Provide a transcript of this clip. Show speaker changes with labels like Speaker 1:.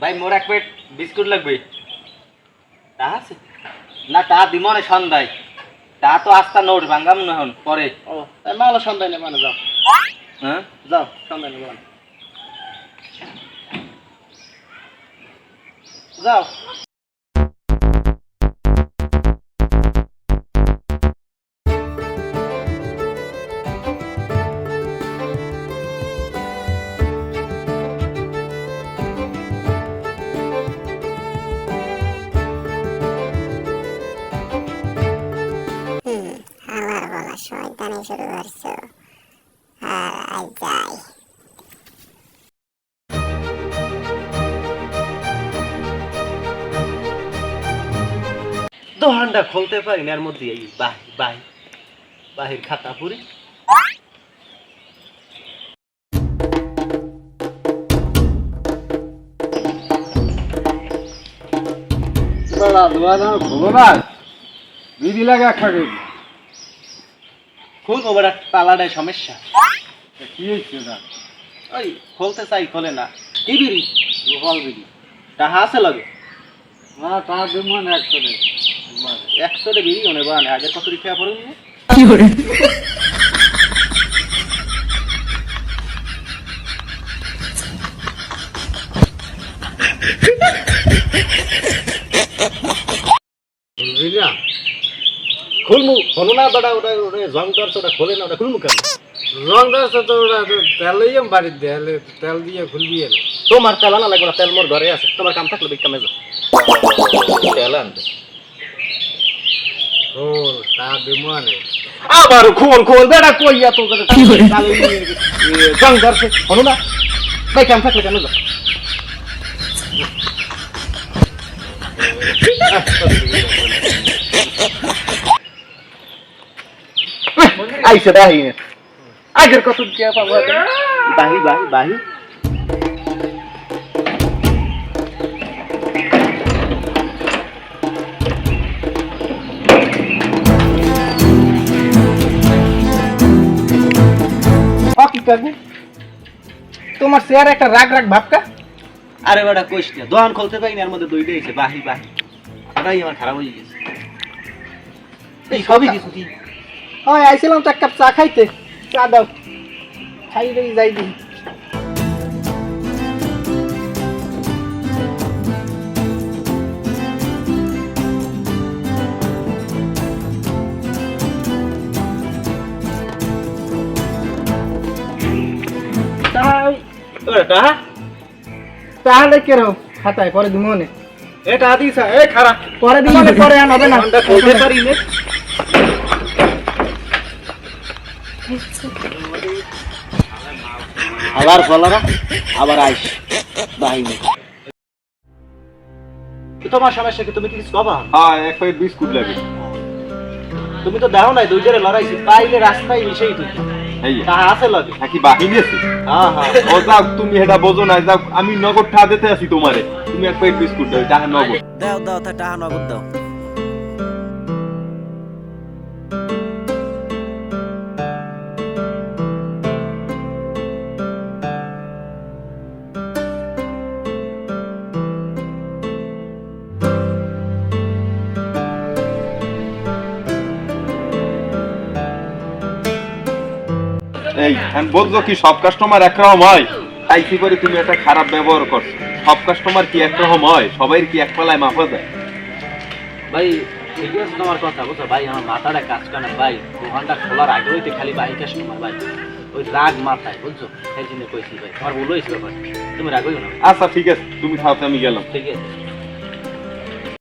Speaker 1: ভাই মোর এক plate biscuit লাগবে। তা আছে? না তা দিব না সন্ধ্যায়। তা তো আস্তা নোট ভাঙ্গাম না হন পরে।
Speaker 2: ও তাই মালা সন্ধ্যায় নেবে না যাও।
Speaker 1: হ্যাঁ?
Speaker 2: যাও সন্ধ্যায় নেবে। যাও।
Speaker 3: শয়তানি শুরু করছ আর আজ যাই
Speaker 2: দোহানটা খুলতে পারি না এর মধ্যে এই বাহ বাহ বাহির খাতা পুরি। খুব ওবার তালাটায় সমস্যা।
Speaker 4: কি হয়েছে না
Speaker 2: ওই খোলতে চাই খোলে না। কি বিড়ি?
Speaker 4: গোপাল বিড়ি।
Speaker 2: টাহা আছে লগে?
Speaker 4: না তা দেবো না একশো
Speaker 2: একশো বিড়ি অনেক বানে আগের কত খেয়া পড়ুন?
Speaker 4: বুঝলি না?
Speaker 2: খুলমু খোলো না ওটা ওটা ওটা জং করছে ওটা খোলে না ওটা খুলমু কেন?
Speaker 4: রং দাস তো তো তেল দিয়ে বাড়ির দেয়ালে তেল দিয়ে খুলবি এলো
Speaker 2: তোমার তেল আনা লাগবে না তেল মোর ঘরে আছে তোমার কাম থাকলে বিক কামে যাও তেল আনতে।
Speaker 4: ও তা দেবো না
Speaker 2: আবার খোল খোল বেড়া কইয়া তো জং ধরছে হলো না ভাই কাম থাকলে কেন যাও আইসে বাহি আগের কত দিয়া পাবো বাহি বাহি বাহি কি করবে তোমার চেয়ার একটা রাগ রাগ ভাবকা আরে বেটা কইস না দোকান খুলতে পারি না এর মধ্যে দুইটা এসে বাহি বাহি ওটাই আমার খারাপ হয়ে গেছে এই সবই কিছু কি হয় আইছিলাম তো এক কাপ চা খাইতে। চা দাও। খাই দেই যাই দিই। তাহলে কেরো খাতায় পরে দিব মনে। এটা দিস এ খারাপ। পরে দিব মনে পরে আর হবে না। নে আবার ফলারা আবার আইস। বাহিনী। তোমার সমস্যা কি তুমি কি কিছু বাবা
Speaker 4: হ্যাঁ এক প্যাকেট বিস্কুট লাগে।
Speaker 2: তুমি তো দেখো নাই দুইটারে লড়াইছি পাইলে রাস্তায় মিশেই তুই তাহা আছে লগে?
Speaker 4: নাকি বাহিনী আছে।
Speaker 2: হ্যাঁ হ্যাঁ।
Speaker 4: ও যাক তুমি এটা বোঝো না যাক আমি নগদ ঠা দিতে আছি তোমারে। তুমি এক প্যাকেট বিস্কুট দাও টাকা নগদ।
Speaker 1: দাও দাও তা টাকা নগদ দাও।
Speaker 4: এই আমি বলছো কি সব কাস্টমার একরকম হয় তাই কি করে তুমি একটা খারাপ ব্যবহার করছ? সব কাস্টমার কি একরকম হয় সবাই কি এক পালায় মাপা যায়?
Speaker 2: ভাই ঠিক আছে তোমার কথা বুঝছ? ভাই আমার মাথাটা কাজ করে ভাই। দোকানটা খোলার আগে হইতে খালি ভাই কাস্টমার ভাই। ওই রাগ মাথায় বুঝছ? সেই জন্য কইছি ভাই। আমার ভুল হয়েছিল ভাই। তুমি রাগ হইও না।
Speaker 4: আচ্ছা ঠিক আছে। তুমি খাওয়াতে আমি গেলাম।
Speaker 2: ঠিক আছে।